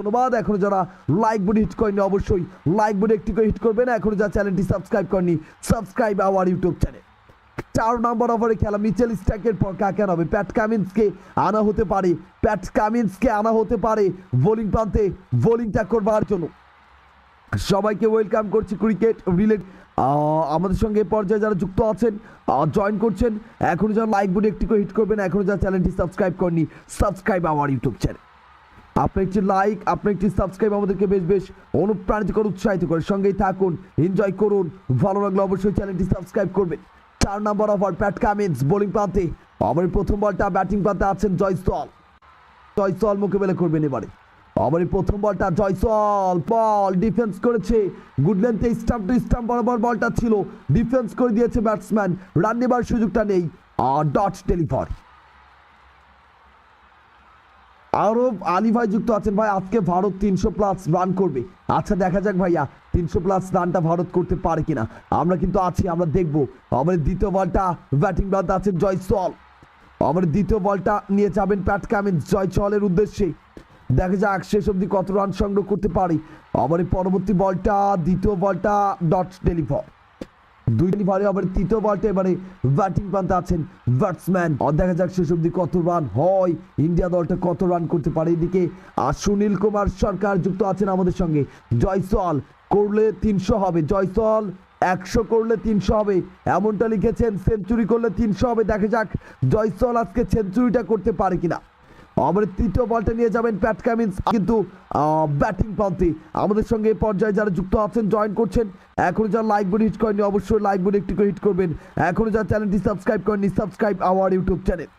ধন্যবাদ। এখনও যারা লাইক বডি হিট করেনি অবশ্যই লাইক বডি একটি করে হিট করবেন। এখনও যারা চ্যানেলটি সাবস্ক্রাইব করেনি সাবস্ক্রাইব আওয়ার ইউটিউব চ্যানেল চার নম্বর ওভারে খেলা মিচেল স্ট্যাকের পর কাকে আনা হবে? প্যাট কামিন্সকে আনা হতে পারে। প্যাট কামিন্সকে আনা হতে পারে বোলিং প্রান্তে। বোলিংটা করবার জন্য। সবাইকে ওয়েলকাম করছি ক্রিকেট রিলেট আমাদের সঙ্গে পর্যায়ে যারা যুক্ত আছেন জয়েন করছেন, এখনও যারা লাইক বোর্ডে একটি করে হিট করবেন, এখনও যারা চ্যানেলটি সাবস্ক্রাইব করেনি সাবস্ক্রাইব আমার ইউটিউব চ্যানেল আপনার একটি লাইক আপনার একটি সাবস্ক্রাইব আমাদেরকে বেশ বেশ অনুপ্রাণিত করে উৎসাহিত করে সঙ্গেই থাকুন এনজয় করুন। ভালো লাগলে অবশ্যই চ্যানেলটি সাবস্ক্রাইব করবেন। চার নম্বর ওভার প্যাট কামিন্স বোলিং প্রান্তে আমার প্রথম বলটা ব্যাটিং প্রান্তে আছেন জয়সওয়াল। জয়সওয়াল মোকাবেলা করবেন এবারে। এই প্রথম বলটা জয়সল বল ডিফেন্স করেছে। গুড লেন্থে স্টাম্প টু স্টাম্প বরাবর বলটা ছিল। ডিফেন্স করে দিয়েছে ব্যাটসম্যান রান নেবার সুযোগটা নেই। আর ডট টেলিফার আরও আলী ভাই যুক্ত আছেন ভাই, আজকে ভারত তিনশো প্লাস রান করবে। আচ্ছা দেখা যাক ভাইয়া, তিনশো প্লাস রানটা ভারত করতে পারে কিনা। আমরা কিন্তু আছি, আমরা দেখব। আমাদের দ্বিতীয় বলটা ব্যাটিং বাদ আছেন জয়সওয়াল। আমাদের দ্বিতীয় বলটা নিয়ে যাবেন প্যাট কামিন্স জয়সওয়ালের উদ্দেশ্যে। দেখা যাক শেষ অবধি কত রান সংগ্রহ করতে পারি। আমার পরবর্তী বলটা, দ্বিতীয় বলটা ডট ডেলিভার দুই ডেলিভারি আবার তৃতীয় বলটা এবারে ব্যাটিং প্রান্তে আছেন ব্যাটসম্যান। দেখা যাক শেষ অবধি কত রান হয়। ইন্ডিয়া দলটা কত রান করতে পারে এদিকে। আর সুনীল কুমার সরকার যুক্ত আছেন আমাদের সঙ্গে। জয়সল করলে তিনশো হবে। জয়সল একশো করলে তিনশো হবে। এমনটা লিখেছেন, সেঞ্চুরি করলে তিনশো হবে। দেখা যাক জয়সল আজকে সেঞ্চুরিটা করতে পারে কিনা। আমাদের তৃতীয় বলটা নিয়ে যাবেন প্যাট কামিন্স। কিন্তু ব্যাটিং প্রান্তে আমাদের সঙ্গে এই পর্যায়ে যারা যুক্ত আছেন জয়েন করছেন এখনও যারা লাইক বোর্ড হিট করেনি অবশ্যই লাইক বোর্ড একটি করে হিট করবেন। এখনও যারা চ্যানেলটি সাবস্ক্রাইব করেনি সাবস্ক্রাইব আওয়ার ইউটিউব চ্যানেল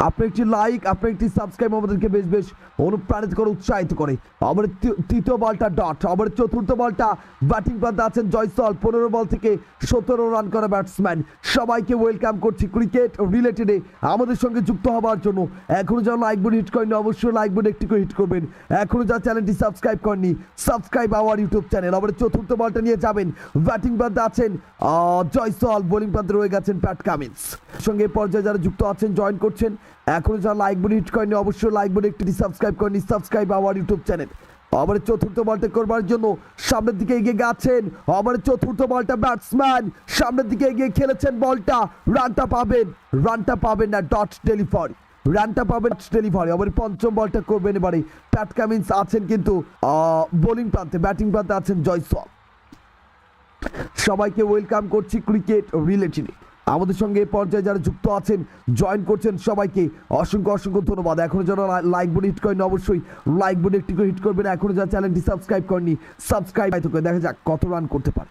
আপনার একটি লাইক আপনার একটি সাবস্ক্রাইব আমাদেরকে বেশ বেশ অনুপ্রাণিত করে, উৎসাহিত করে। আবার তৃতীয় বলটা ডট আবার চতুর্থ বলটা ব্যাটিং প্রান্তে আছেন জয়সল পনেরো বল থেকে সতেরো রান করা ব্যাটসম্যান সবাইকে ওয়েলকাম করছি ক্রিকেট রিলেটেডে আমাদের সঙ্গে যুক্ত হওয়ার জন্য। এখনও যারা লাইক বোর্ড হিট করেনি অবশ্যই লাইক বোর্ড একটি করে হিট করবেন। এখনও যারা চ্যানেলটি সাবস্ক্রাইব করেনি সাবস্ক্রাইব আওয়ার ইউটিউব চ্যানেল আবার চতুর্থ বলটা নিয়ে যাবেন। ব্যাটিং প্রান্তে আছেন জয়সল বোলিং প্রান্তে রয়ে গেছেন প্যাট কামিন্স সঙ্গে পর্যায়ে যারা যুক্ত আছেন জয়েন করছেন এখনও যারা লাইক বোর্ড হিট করেনি, অবশ্যই লাইক বোর্ড একটি সাবস্ক্রাইব করেনি সাবস্ক্রাইব আওয়ার ইউটিউব চ্যানেল আবার চতুর্থ বলটা করবার জন্য সামনের দিকে এগিয়ে গেছেন। আবার চতুর্থ বলটা ব্যাটসম্যান সামনের দিকে এগিয়ে খেলেছেন বলটা রানটা পাবেন রানটা পাবেন না ডট ডেলিভারি রানটা পাবেন ডেলিভারি আবার পঞ্চম বলটা করবেন এবারে। প্যাট কামিন্স আছেন কিন্তু বোলিং প্রান্তে ব্যাটিং প্রান্তে আছেন জয়সওয়াল। সবাইকে ওয়েলকাম করছি ক্রিকেট রিলেটেডে আমাদের সঙ্গে এই পর্যায়ে যারা যুক্ত আছেন জয়েন করছেন সবাইকে অসংখ্য অসংখ্য ধন্যবাদ। এখনও যারা লাইক বোর্ড হিট করেন অবশ্যই লাইক বোর্ড একটি করে হিট করবেন। এখনও যারা চ্যানেলটি সাবস্ক্রাইব করেনি সাবস্ক্রাইব করে দেখা যাক কত রান করতে পারে।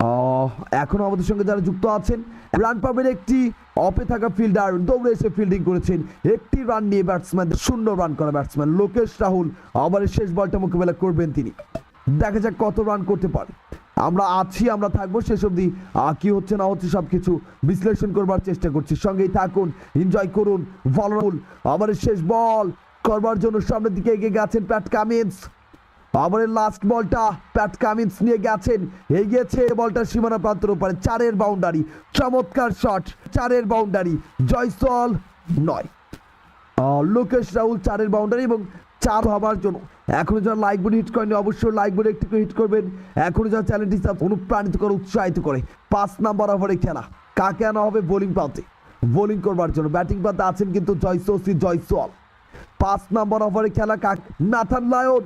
আহ, এখনও আমাদের সঙ্গে যারা যুক্ত আছেন রান পাবেন একটি অপে থাকা ফিল্ডার দৌড়ে এসে ফিল্ডিং করেছেন। একটি রান নিয়ে ব্যাটসম্যান শূন্য রান করা ব্যাটসম্যান লোকেশ রাহুল আবার শেষ বলটা মোকাবেলা করবেন তিনি। দেখা যাক কত রান করতে পারে। আমরা আছি, আমরা থাকব, শেষ অবধি কি হচ্ছে না হচ্ছে সব কিছু বিশ্লেষণ করবার চেষ্টা করছি। সঙ্গেই থাকুন এনজয় করুন ভালো আবার শেষ বল করবার জন্য সামনের দিকে এগিয়ে গেছেন প্যাট কামিন্স। আবার লাস্ট বলটা প্যাট কামিন্স নিয়ে গেছেন। এগিয়েছে বলটা সীমানা প্রান্তের উপরে চারের বাউন্ডারি চমৎকার শট চারের বাউন্ডারি জয়সল নয়। লোকেশ রাহুল চারের বাউন্ডারি এবং চার হবার জন্য। এখনও যারা লাইক বোর্ড হিট করেনি অবশ্যই লাইক বোর্ড একটু হিট করবেন। এখনও যারা চ্যানেলটি অনুপ্রাণিত করে, উৎসাহিত করে। পাঁচ নাম্বার ওভারে খেলা। কাকে আনা হবে বোলিং প্রান্তে বোলিং করবার জন্য। ব্যাটিং প্রান্তে আছেন কিন্তু জয়সি জয়সওয়াল পাঁচ নাম্বার ওভারে খেলা কাক? Nathan Lyon.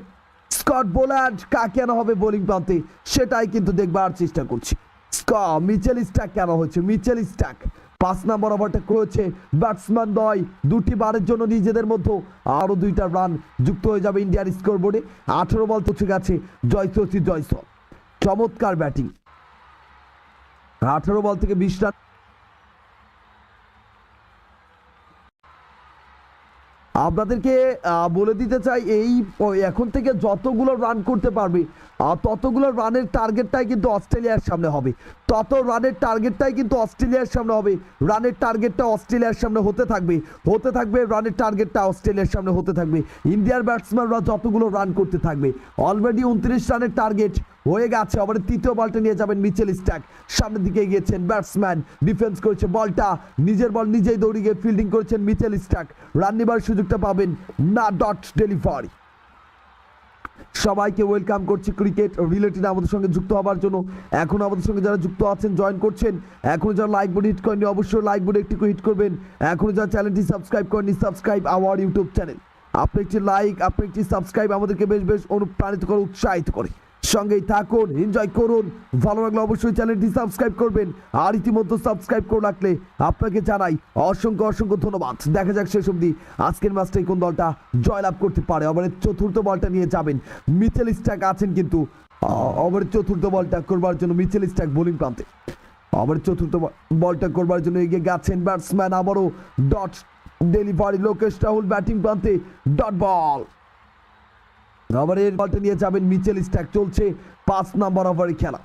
স্কট বোল্যান্ড কাকে আনা হবে বোলিং প্রান্তে সেটাই কিন্তু দেখবার চেষ্টা করছি। স্ক মিচেল স্ট্যাক কেন হয়েছে? মিচেল স্ট্যাক পাঁচ নম্বর ওভারটা করেছে ব্যাটসম্যান দয়। দুটি বারের জন্য নিজেদের মধ্যে আরও দুইটা রান যুক্ত হয়ে যাবে ইন্ডিয়ার স্কোর বোর্ডে আঠেরো বল পৌঁছে গেছে জয়সি জয়স চমৎকার ব্যাটিং। আঠেরো বল থেকে বিশ রান। আপনাদেরকে বলে দিতে চাই, এই এখন থেকে যতগুলো রান করতে পারবে ততগুলো রানের টার্গেটটাই কিন্তু অস্ট্রেলিয়ার সামনে হবে। তত রানের টার্গেটটাই কিন্তু অস্ট্রেলিয়ার সামনে হবে। রানের টার্গেটটা অস্ট্রেলিয়ার সামনে হতে থাকবে। হতে থাকবে রানের টার্গেটটা অস্ট্রেলিয়ার সামনে হতে থাকবে। ইন্ডিয়ার ব্যাটসম্যানরা যতগুলো রান করতে থাকবে। অলরেডি উনত্রিশ রানের টার্গেট হয়ে গেছে। আবার তৃতীয় বলটা নিয়ে যাবেন মিচেল স্ট্যাক। সামনের দিকে গিয়েছেন ব্যাটসম্যান, ডিফেন্স করেছে বলটা। নিজের বল নিজেই দৌড়ে গিয়ে ফিল্ডিং করেছেন মিচেল স্ট্যাক। রান নেবার সুযোগটা পাবেন না ডট ডেলিভারি। সবাইকে ওয়েলকাম করছি ক্রিকেট রিলেটেড আমাদের সঙ্গে যুক্ত হওয়ার জন্য। এখন আমাদের সঙ্গে যারা যুক্ত আছেন, জয়েন করছেন এখনও যারা লাইক বোর্ড হিট করেননি, অবশ্যই লাইক বোর্ডে একটু হিট করবেন। এখনও যারা চ্যানেলটি সাবস্ক্রাইব করেননি সাবস্ক্রাইব আওয়ার ইউটিউব চ্যানেল আপনি একটি লাইক আপনি একটি সাবস্ক্রাইব আমাদেরকে বেশ বেশ অনুপ্রাণিত করে, উৎসাহিত করে। সঙ্গেই থাকুন এনজয় করুন। ভালো লাগলে অবশ্যই চ্যানেলটি সাবস্ক্রাইব করবেন। আর ইতিমধ্যে সাবস্ক্রাইব করে রাখলে আপনাকে জানাই অসংখ্য অসংখ্য ধন্যবাদ। দেখা যাক শেষ অবধি আজকের ম্যাচটাই কোন দলটা জয়লাভ করতে পারে। ওভারের চতুর্থ বলটা নিয়ে যাবেন মিচেল স্ট্যাক আছেন কিন্তু ওভারের চতুর্থ বলটা করবার জন্য মিচেল স্ট্যাক বোলিং প্রান্তে। আবার চতুর্থ বলটা করবার জন্য এগিয়ে গেছেন ব্যাটসম্যান আবারও dot delivery Lokesh Rahul batting প্রান্তে ডট বল ওভারের বলটা নিয়ে যাবেন মিচেল স্ট্যাক, চলছে পাঁচ নাম্বার ওভারের খেলা।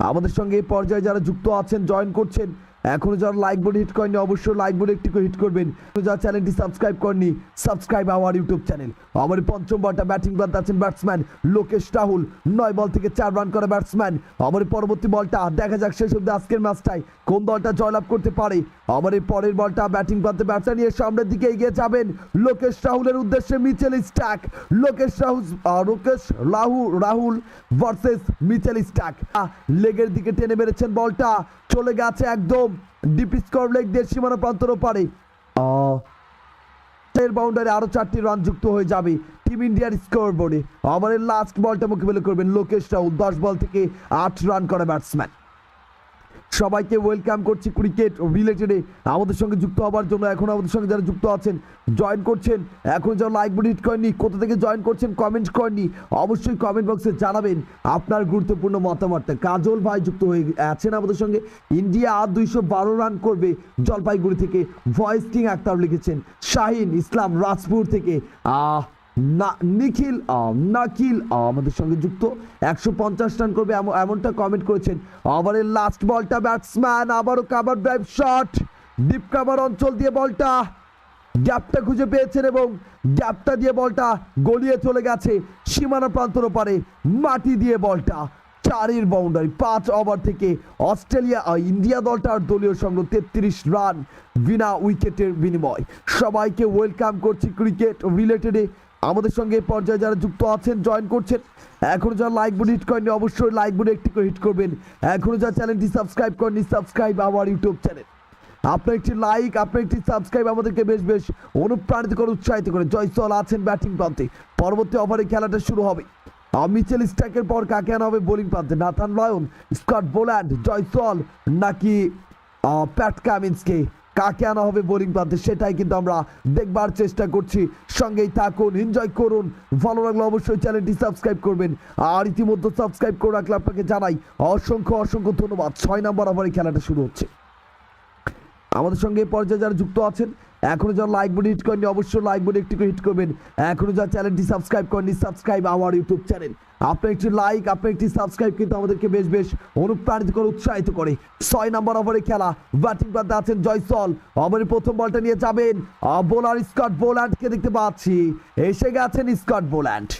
আমাদের সঙ্গে এই পর্যায়ে যারা যুক্ত আছেন জয়েন করছেন এখনও যারা লাইক বোর্ড হিট করেনি অবশ্যই লাইক বোর্ডে একটু হিট করবেন। যারা চ্যানেলটি সাবস্ক্রাইব করেনি সাবস্ক্রাইব আওয়ার ইউটিউব চ্যানেল আমার পঞ্চম বলটা ব্যাটিং প্রান্তে আছেন ব্যাটসম্যান লোকেশ রাহুল। নয় বল থেকে চার রান করে ব্যাটসম্যান আমার পরবর্তী বলটা দেখা যাক শেষ অব্দি আজকের ম্যাচটায় কোন দলটা জয়লাভ করতে পারে। আমার এই পরের বলটা ব্যাটিং প্রান্তে ব্যাটসম্যান নিয়ে সামনের দিকে এগিয়ে যাবেন লোকেশ রাহুলের উদ্দেশ্যে মিচেল স্ট্যাক লোকেশ রাহুল লোকেশ রাহু, রাহুল ভার্সেস মিচেল স্ট্যাক লেগের দিকে টেনে মেরেছেন বলটা। চলে গেছে একদম ডিপ স্কোর লেগ দিয়ে সীমানা প্রান্তর পারে বাউন্ডারি আরও চারটি রান যুক্ত হয়ে যাবে টিম ইন্ডিয়ার স্কোর বোর্ডে আমাদের লাস্ট বলটা মোকাবিলা করবেন লোকেশ রাহুল। দশ বল থেকে আট রান করা ব্যাটসম্যান সবাইকে ওয়েলকাম করছি ক্রিকেট রিলেটেডে আমাদের সঙ্গে যুক্ত হওয়ার জন্য এখন আমাদের সঙ্গে যারা যুক্ত আছেন জয়েন করছেন। এখন যারা লাইক বোর্ড হিট করেননি, কোথা থেকে জয়েন করছেন কমেন্ট করেননি, অবশ্যই কমেন্ট বক্সে জানাবেন আপনার গুরুত্বপূর্ণ মতামতটা। কাজল ভাই যুক্ত হয়ে আছেন আমাদের সঙ্গে। ইন্ডিয়া আর দুইশো বারো রান করবে জলপাইগুড়ি থেকে। ভয়েস কিং আক্তার লিখেছেন, শাহিন ইসলাম রাজপুর থেকে। আহ না, নিখিল আম, নাকিল আমাদের সঙ্গে যুক্ত। একশো পঞ্চাশ রান করবে এমন- এমনটা কমেন্ট করেছেন। ওভারের লাস্ট বলটা ব্যাটসম্যান আবারও cover drive shot deep cover অঞ্চল দিয়ে বলটা। গ্যাপটা খুঁজে পেয়েছেন এবং গ্যাপটা দিয়ে বলটা গলিয়ে চলে গেছে সীমানা প্রান্তর পারে মাটি দিয়ে বলটা চারের বাউন্ডারি পাঁচ ওভার থেকে অস্ট্রেলিয়া ইন্ডিয়া দলটার দলীয় সংগ্রহ তেত্রিশ রান, বিনা উইকেটের বিনিময়। সবাইকে ওয়েলকাম করছি ক্রিকেট রিলেটেডে আমাদের সঙ্গে এই পর্যায়ে যারা যুক্ত আছেন জয়েন করছেন, এখনও যারা লাইক বোর্ড হিট করেননি, অবশ্যই লাইক বোর্ডে একটি করে হিট করবেন। এখনও যারা চ্যানেলটি সাবস্ক্রাইব করেননি সাবস্ক্রাইব আওয়ার ইউটিউব চ্যানেল আপনার একটি লাইক আপনার একটি সাবস্ক্রাইব আমাদেরকে বেশ বেশ অনুপ্রাণিত করে, উৎসাহিত করে। জয়সল আছেন ব্যাটিং প্রান্তে। পরবর্তী ওভারে খেলাটা শুরু হবে। মিচেল স্ট্রাইকের পর কাকে আনা হবে বোলিং প্রান্তে? নাথান লয়ন, স্কট বোল্যান্ড জয়সল নাকি প্যাট কামিন্সকে? কাকে আনা হবে বোলিং প্রান্তে সেটাই কিন্তু আমরা দেখবার চেষ্টা করছি। সঙ্গেই থাকুন এনজয় করুন ভালো লাগলে অবশ্যই চ্যানেলটি সাবস্ক্রাইব করবেন। আর ইতিমধ্যে সাবস্ক্রাইব করে রাখলে আপনাকে জানাই অসংখ্য অসংখ্য ধন্যবাদ। ছয় নম্বর ওভারে খেলাটা শুরু হচ্ছে। আমাদের সঙ্গে এই পর্যায়ে যারা যুক্ত আছেন এখনও যারা লাইক বোর্ড হিট করেনি অবশ্যই লাইক বোর্ড একটু হিট করবেন। এখনও যারা চ্যানেলটি সাবস্ক্রাইব করেনি সাবস্ক্রাইব আমার ইউটিউব চ্যানেল আপনার একটি লাইক আপনার একটি সাবস্ক্রাইব কিন্তু আমাদেরকে বেশ বেশ অনুপ্রাণিত করে, উৎসাহিত করে। ছয় নম্বর ওভারে খেলা ব্যাটিং পাতে আছেন জয়সল ওভারের প্রথম বলটা নিয়ে যাবেন বোলার স্কট বোল্যান্ডকে দেখতে পাচ্ছি। এসে গেছেন স্কট বোল্যান্ড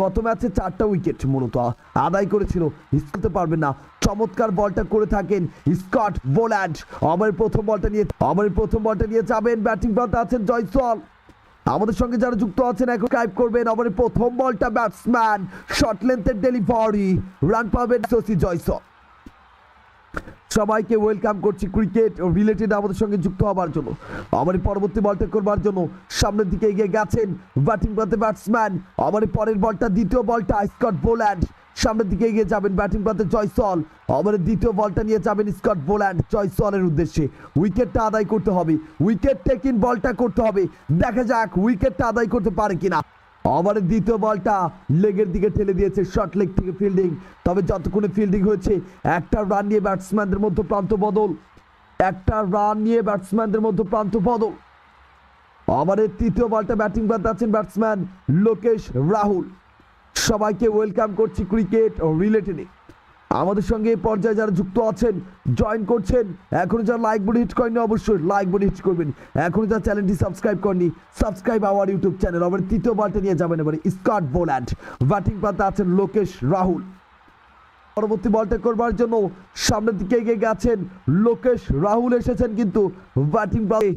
গত ম্যাচে চারটা উইকেট মূলত আদায় করেছিল। খেলতে পারবেন না। চমৎকার বলটা করে থাকেন স্কট বোল্যান্ড। আমার প্রথম বলটা নিয়ে আমার প্রথম বলটা নিয়ে যাবেন ব্যাটিং প্রান্তে আছেন জয়সল আমাদের সঙ্গে যারা যুক্ত আছেন, এখন করবেন আমার প্রথম বলটা ব্যাটসম্যান। শর্ট লেন্থের ডেলিভারি। রান পাবেন শশী জয়সল সবাইকে ওয়েলকাম করছি ক্রিকেট রিলেটেড আমাদের সঙ্গে যুক্ত হওয়ার জন্য। আমার পরবর্তী বলটা করবার জন্য সামনের দিকে এগিয়ে গেছেন ব্যাটিং প্রান্তে ব্যাটসম্যান আমার পরের বলটা দ্বিতীয় বলটা স্কট বোল্যান্ড সামনের দিকে এগিয়ে যাবেন ব্যাটিং প্রান্তে জয়সল আমার দ্বিতীয় বলটা নিয়ে যাবেন স্কট বোল্যান্ড জয়সলের উদ্দেশ্যে। উইকেটটা আদায় করতে হবে। উইকেট টেকিং বলটা করতে হবে। দেখা যাক উইকেটটা আদায় করতে পারে কিনা। ওভারের দ্বিতীয় বলটা লেগের দিকে ঠেলে দিয়েছে শর্ট লেগ থেকে ফিল্ডিং তবে যতক্ষণে ফিল্ডিং হয়েছে, একটা রান নিয়ে ব্যাটসম্যানদের মধ্যে প্রান্ত বদল। একটা রান নিয়ে ব্যাটসম্যানদের মধ্যে প্রান্ত বদল। ওভারের তৃতীয় বলটা ব্যাটিং আছেন ব্যাটসম্যান লোকেশ রাহুল। সবাইকে ওয়েলকাম করছি ক্রিকেট রিলেটেডে আমাদের সঙ্গে এই পর্যায়ে যারা যুক্ত আছেন জয়েন করছেন এখনও যারা লাইক বোর্ড হিট করেনি অবশ্যই লাইক বোর্ড হিট করবেন। এখনও যারা চ্যানেলটি সাবস্ক্রাইব করেনি সাবস্ক্রাইব আওয়ার ইউটিউব চ্যানেল আবার তৃতীয় বলটা নিয়ে যাবেন এবারে স্কট বোল্যান্ড ব্যাটিং প্রান্তে আছেন লোকেশ রাহুল। পরবর্তী বলটা করবার জন্য সামনের দিকে এগিয়ে গেছেন লোকেশ রাহুল, এসেছেন কিন্তু ব্যাটিং প্রান্তে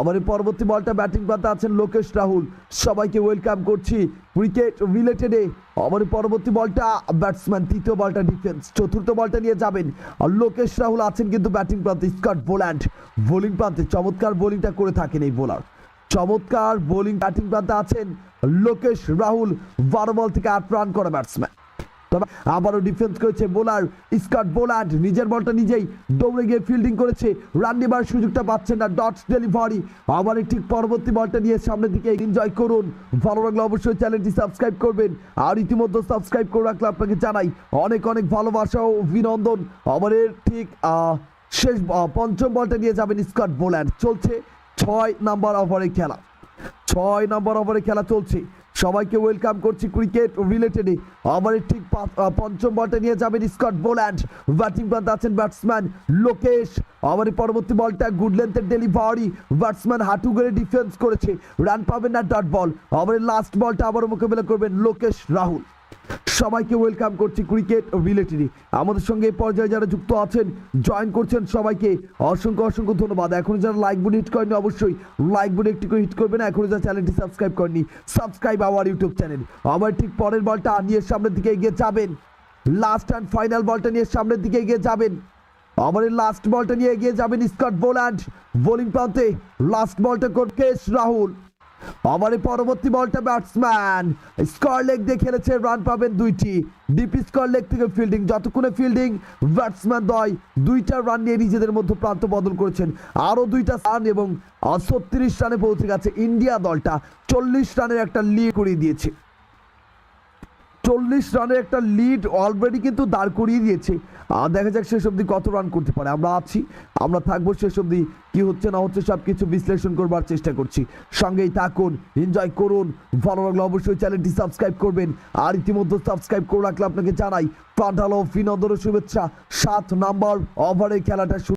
আমার পরবর্তী বলটা ব্যাটিং প্রান্তে আছেন লোকেশ রাহুল। সবাইকে ওয়েলকাম করছি ক্রিকেট রিলেটেডে। আমার পরবর্তী বলটা ব্যাটসম্যান, তৃতীয় বলটা ডিফেন্স, চতুর্থ বলটা নিয়ে যাবেন। আর লোকেশ রাহুল আছেন কিন্তু ব্যাটিং প্রান্তে স্কট বোল্যান্ড। বোলিং প্রান্তে চমৎকার বোলিংটা করে থাকেন এই বোলার। চমৎকার বোলিং ব্যাটিং প্রান্তে আছেন লোকেশ রাহুল, বারো বল থেকে আট রান করা ব্যাটসম্যান। তবে আবারও ডিফেন্স করেছে বোলার স্কট বোল্যান্ড নিজের বলটা নিজেই দৌড়ে গিয়ে ফিল্ডিং করেছে। রান নেবার সুযোগটা পাচ্ছেন না। ডটস ডেলিভারি আবার ঠিক পরবর্তী বলটা নিয়ে সামনের দিকে এনজয় করুন। ভালো লাগলে অবশ্যই চ্যানেলটি সাবস্ক্রাইব করবেন। আর ইতিমধ্যে সাবস্ক্রাইব করে রাখলে আপনাকে জানাই অনেক অনেক ভালোবাসা ও অভিনন্দন। আমাদের ঠিক শেষ পঞ্চম বলটা নিয়ে যাবেন স্কট বোল্যান্ড চলছে ছয় নাম্বার ওভারের খেলা। ছয় নম্বর ওভারে খেলা চলছে। সবাইকে ওয়েলকাম করছি ক্রিকেট রিলেটেডে আবার ঠিক পঞ্চম বলটা নিয়ে যাবেন স্কট বোল্যান্ড। ব্যাটিং প্রান্তে আছেন ব্যাটসম্যান লোকেশ। আবার পরবর্তী বলটা গুড লেন্থের ডেলিভারি ব্যাটসম্যান হাঁটু করে ডিফেন্স করেছে। রান পাবেন না ডট বল আবার লাস্ট বলটা আবারও মোকাবেলা করবেন লোকেশ রাহুল। সবাইকে ওয়েলকাম করছি ক্রিকেট রিলেটেডই আমাদের সঙ্গে এই পর্যায়ে যারা যুক্ত আছেন জয়েন করছেন সবাইকে অসংখ্য অসংখ্য ধন্যবাদ। এখন যারা লাইক বুট হিট করেনি অবশ্যই লাইক বুট একটি করে হিট করবেন। এখন যারা চ্যানেলটি সাবস্ক্রাইব করেনি সাবস্ক্রাইব আওয়ার ইউটিউব চ্যানেল আবার ঠিক পরের বলটা নিয়ে সামনের দিকে এগিয়ে যাবেন। লাস্ট অ্যান্ড ফাইনাল বলটা নিয়ে সামনের দিকে এগিয়ে যাবেন। আবার লাস্ট বলটা নিয়ে এগিয়ে যাবেন স্কট বোল্যান্ড বোলিং প্রান্তে লাস্ট বলটা করকেশ রাহুল। এই পরবর্তী বলটা ব্যাটসম্যান স্কোয়ার লেগ দিয়ে খেলেছে রান পাবেন দুইটি। ডিপি স্কোয়ার লেগ থেকে ফিল্ডিং যতক্ষণে ফিল্ডিং ব্যাটসম্যান দয়, দুইটা রান নিয়ে নিজেদের মধ্যে প্রান্ত বদল করেছেন। আরও দুইটা রান এবং ছত্রিশ রানে পৌঁছে গেছে ইন্ডিয়া দলটা। চল্লিশ রানের একটা লিড করিয়ে দিয়েছে। চল্লিশ রানের একটা লিড অলরেডি কিন্তু দাঁড় করিয়ে দিয়েছে। আর দেখা যাক শেষ অবধি কত রান করতে পারে। আমরা আছি, আমরা থাকব শেষ অবধি। কি হচ্ছে, না হচ্ছে সব কিছু বিশ্লেষণ করবার চেষ্টা করছি। সঙ্গেই থাকুন এনজয় করুন ভালো লাগলে অবশ্যই চ্যানেলটি সাবস্ক্রাইব করবেন। আর ইতিমধ্যে সাবস্ক্রাইব করে রাখলে আপনাকে জানাই ঢালো অভিনন্দন শুভেচ্ছা সাত নাম্বার ওভারের খেলাটা